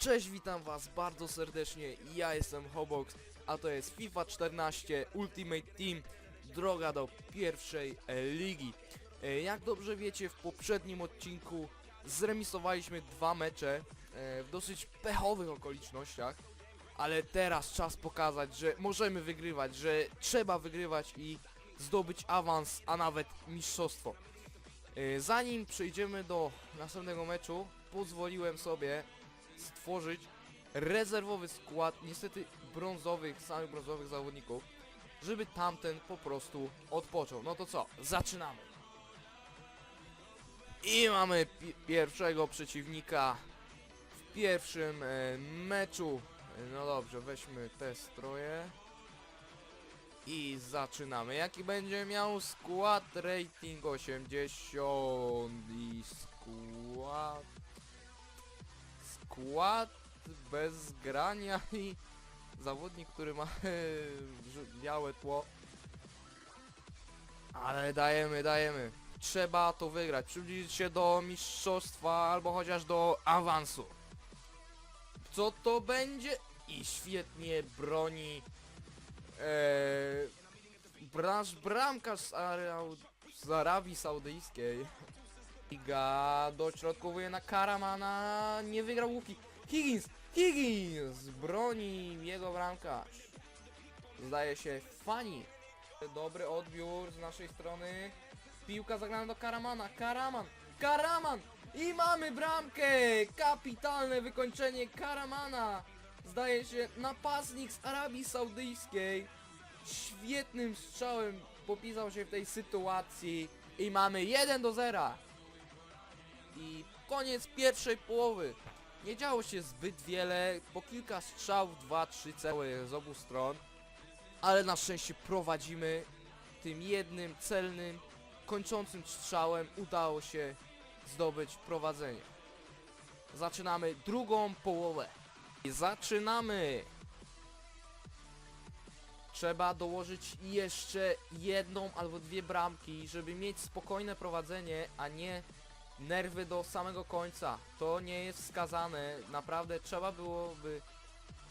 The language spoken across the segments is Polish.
Cześć, witam was bardzo serdecznie, ja jestem Hobox, a to jest FIFA 14 Ultimate Team, droga do pierwszej e, ligi. E, jak dobrze wiecie, w poprzednim odcinku zremisowaliśmy dwa mecze e, w dosyć pechowych okolicznościach, ale teraz czas pokazać, że możemy wygrywać, że trzeba wygrywać i zdobyć awans, a nawet mistrzostwo. Zanim przejdziemy do następnego meczu, pozwoliłem sobie stworzyć rezerwowy skład, niestety brązowych, samych brązowych zawodników, żeby tamten po prostu odpoczął. No to co, zaczynamy. I mamy pi pierwszego przeciwnika w pierwszym e, meczu. No dobrze, weźmy te stroje. I zaczynamy. Jaki będzie miał skład? Rating 80 i skład... Skład bez grania i zawodnik, który ma żu- białe tło. Ale dajemy, dajemy. Trzeba to wygrać. Przybliżyć się do mistrzostwa albo chociaż do awansu. Co to będzie? I świetnie broni Eee, brasz bramkarz z, z Arabii Saudyjskiej. Liga dośrodkowuje na Karamana, nie wygrał łuki. Higgins! Higgins! Broni jego bramkarz. Zdaje się Fani. Dobry odbiór z naszej strony. Piłka zagrana do Karamana. Karaman! Karaman! I mamy bramkę! Kapitalne wykończenie Karamana! Zdaje się napastnik z Arabii Saudyjskiej. Świetnym strzałem popisał się w tej sytuacji. I mamy 1 do 0. I koniec pierwszej połowy. Nie działo się zbyt wiele, po kilka strzałów, 2-3 całe z obu stron. Ale na szczęście prowadzimy tym jednym celnym, kończącym strzałem udało się zdobyć prowadzenie. Zaczynamy drugą połowę. I zaczynamy! Trzeba dołożyć jeszcze jedną albo dwie bramki, żeby mieć spokojne prowadzenie, a nie nerwy do samego końca. To nie jest wskazane. Naprawdę trzeba byłoby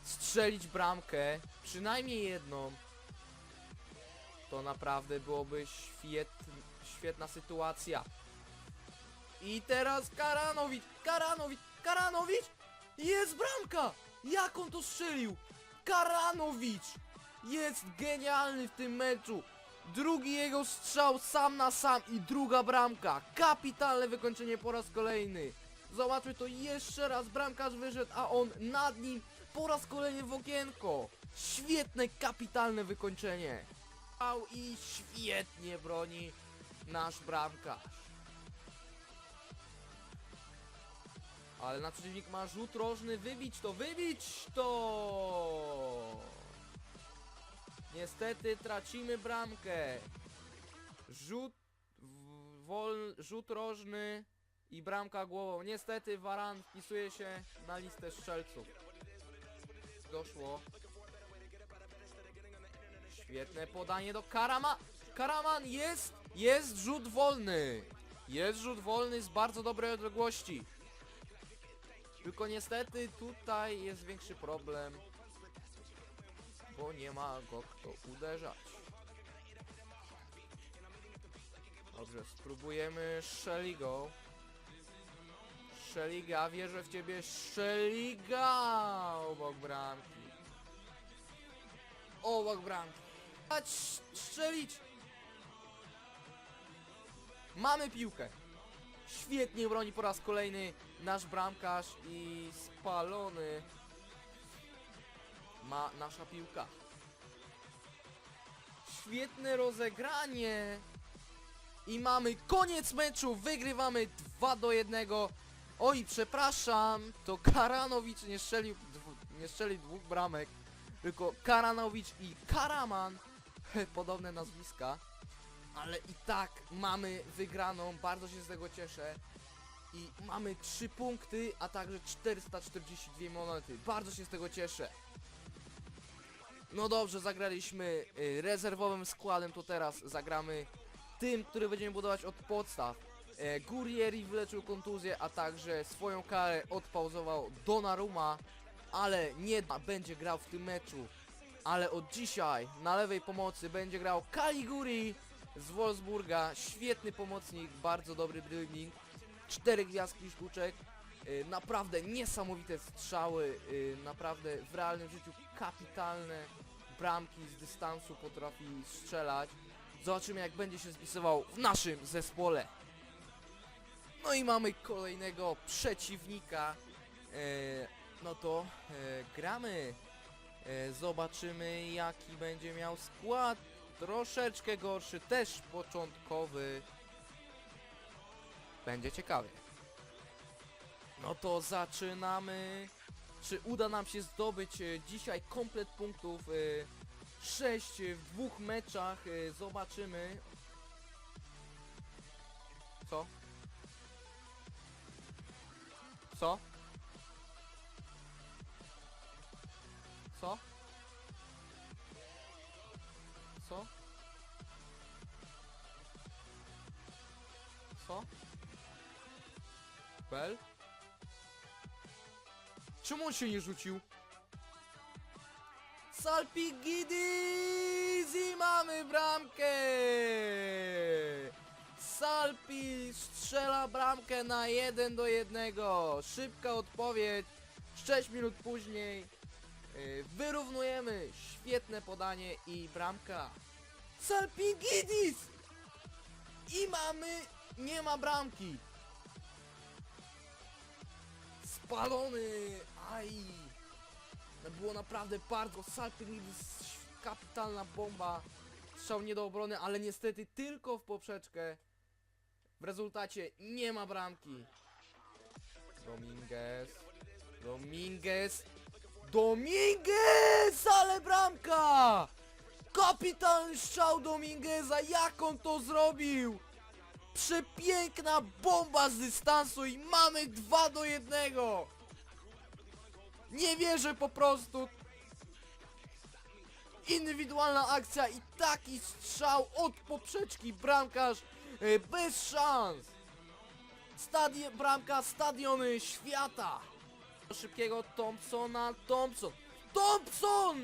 strzelić bramkę, przynajmniej jedną. To naprawdę byłoby świet, świetna sytuacja. I teraz Karanowicz, Karanowicz, Karanowicz! Jest bramka! Jak on to strzelił? Karanowicz! Jest genialny w tym meczu! Drugi jego strzał sam na sam i druga bramka. Kapitalne wykończenie po raz kolejny. Zobaczmy to jeszcze raz. Bramkarz wyszedł, a on nad nim po raz kolejny w okienko. Świetne, kapitalne wykończenie. I świetnie broni nasz bramkarz. Ale na przeciwnik ma rzut rożny, wybić to, wybić to! Niestety tracimy bramkę. Rzut, wol, rzut rożny i bramka głową. Niestety Waran wpisuje się na listę strzelców. Doszło. Świetne podanie do Karama. Karaman jest, jest rzut wolny. Jest rzut wolny z bardzo dobrej odległości. Tylko niestety tutaj jest większy problem, bo nie ma go kto uderzać. Dobrze, spróbujemy Szeligo. Szeliga, wierzę w ciebie, Szeliga! Obok bramki. Obok bramki. Dać strzelić! Mamy piłkę. Świetnie broni po raz kolejny nasz bramkarz i spalony ma nasza piłka. Świetne rozegranie i mamy koniec meczu, wygrywamy 2 do 1. Oj, przepraszam, to Karanowicz nie strzelił, nie strzelił dwóch bramek, tylko Karanowicz i Karaman, podobne nazwiska. Ale i tak mamy wygraną, bardzo się z tego cieszę. I mamy 3 punkty, a także 442 monety. Bardzo się z tego cieszę. No dobrze, zagraliśmy y, rezerwowym składem, to teraz zagramy tym, który będziemy budować od podstaw. E, Gurieri wyleczył kontuzję, a także swoją karę odpauzował Donnarumma, ale nie będzie grał w tym meczu. Ale od dzisiaj na lewej pomocy będzie grał Caliguri z Wolfsburga. Świetny pomocnik, bardzo dobry dribbling. Cztery gwiazdki sztuczek. E, Naprawdę niesamowite strzały, e, naprawdę w realnym życiu kapitalne bramki z dystansu potrafi strzelać. Zobaczymy jak będzie się spisywał w naszym zespole. No i mamy kolejnego przeciwnika. E, no to gramy. Zobaczymy jaki będzie miał skład. Troszeczkę gorszy, też początkowy. Będzie ciekawie. No to zaczynamy. Czy uda nam się zdobyć e, dzisiaj komplet punktów? E, 6 w dwóch meczach. E, zobaczymy. Co? Co? Co? Co? Co? Bel? Czemu on się nie rzucił? Salpigidis i mamy bramkę! Salpi strzela bramkę na 1 do 1. Szybka odpowiedź. 6 minut później yy, wyrównujemy. Świetne podanie i bramka. Salpigidis! I mamy... Nie ma bramki. Spalony! Aj! To było naprawdę bardzo Salpigidis, kapitalna bomba. Strzał nie do obrony, ale niestety tylko w poprzeczkę. W rezultacie nie ma bramki. Dominguez. Dominguez. Dominguez! Ale bramka! Kapitalny strzał Domingueza. Jak on to zrobił? Przepiękna bomba z dystansu i mamy 2 do 1. Nie wierzę po prostu. Indywidualna akcja i taki strzał od poprzeczki. Bramkarz e, bez szans. Stadie, bramka stadiony świata. Szybkiego Thompsona, Thompson. Thompson!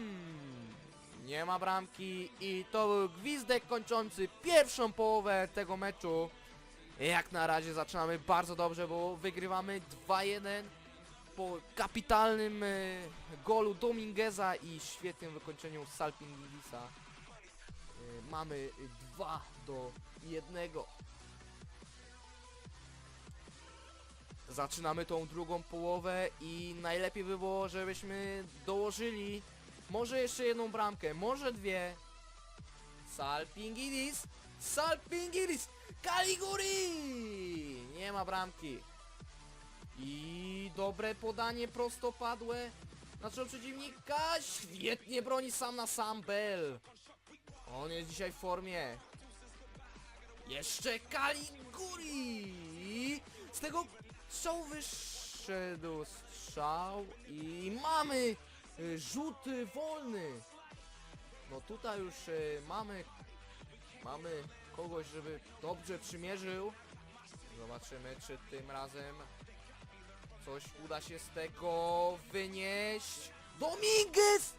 Nie ma bramki i to był gwizdek kończący pierwszą połowę tego meczu. Jak na razie zaczynamy bardzo dobrze, bo wygrywamy 2-1 po kapitalnym e, golu Domingueza i świetnym wykończeniu Salpingidisa. E, mamy 2 do 1. Zaczynamy tą drugą połowę i najlepiej by było, żebyśmy dołożyli może jeszcze jedną bramkę, może dwie. Salpingidis! Salpingidis! Caliguri! Nie ma bramki. I dobre podanie prostopadłe. Naszego przeciwnika świetnie broni sam na sam Bell. On jest dzisiaj w formie. Jeszcze Caliguri! Z tego strzału wyszedł strzał i mamy y, rzut wolny. No tutaj już y, mamy mamy kogoś, żeby dobrze przymierzył. Zobaczymy, czy tym razem coś uda się z tego wynieść. Dominguez!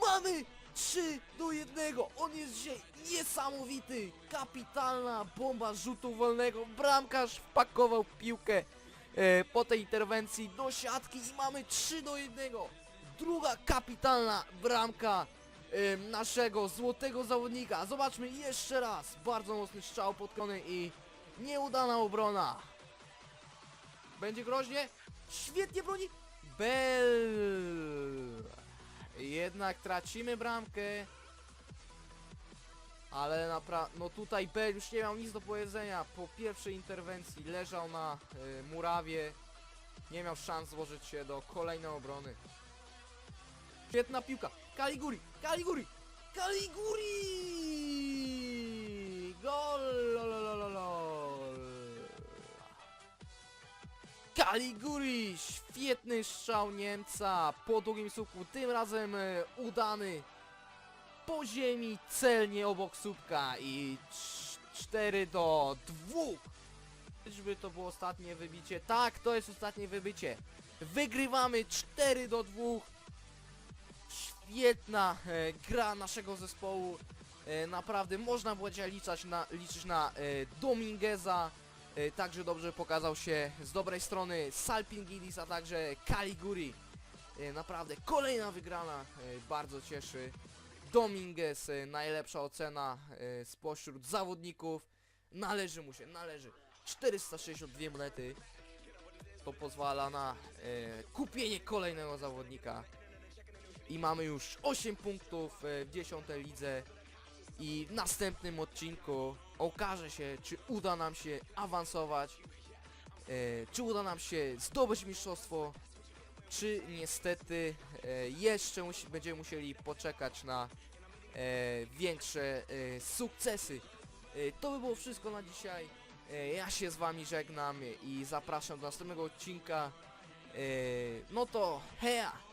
Mamy 3 do 1. On jest dzisiaj niesamowity. Kapitalna bomba rzutu wolnego. Bramkarz wpakował piłkę e, po tej interwencji do siatki i mamy 3 do 1. Druga kapitalna bramka e, naszego złotego zawodnika. Zobaczmy jeszcze raz. Bardzo mocny strzał podkony i nieudana obrona. Będzie groźnie. Świetnie broni. Bell. Jednak tracimy bramkę. Ale naprawdę, no tutaj Bell już nie miał nic do powiedzenia. Po pierwszej interwencji leżał na y, murawie. Nie miał szans złożyć się do kolejnej obrony. Świetna piłka. Caliguri, Caliguri, Caliguri! Gol! Caliguri! Świetny strzał Niemca po długim słupku, tym razem e, udany po ziemi, celnie obok słupka i 4 do 2. Czyżby to było ostatnie wybicie? Tak, to jest ostatnie wybicie. Wygrywamy 4 do 2. Świetna e, gra naszego zespołu. E, naprawdę można było dzisiaj liczyć na, liczyć na e, Domingueza. E, także dobrze pokazał się z dobrej strony Salpingidis, a także Caliguri. E, naprawdę kolejna wygrana, e, bardzo cieszy. Dominguez, najlepsza ocena spośród zawodników. Należy mu się, należy. 462 monety. To pozwala na kupienie kolejnego zawodnika. I mamy już 8 punktów w 10 lidze. I w następnym odcinku okaże się, czy uda nam się awansować, e, czy uda nam się zdobyć mistrzostwo, czy niestety e, jeszcze musi, będziemy musieli poczekać na e, większe e, sukcesy. E, to by było wszystko na dzisiaj. E, ja się z wami żegnam i zapraszam do następnego odcinka. E, no to heja!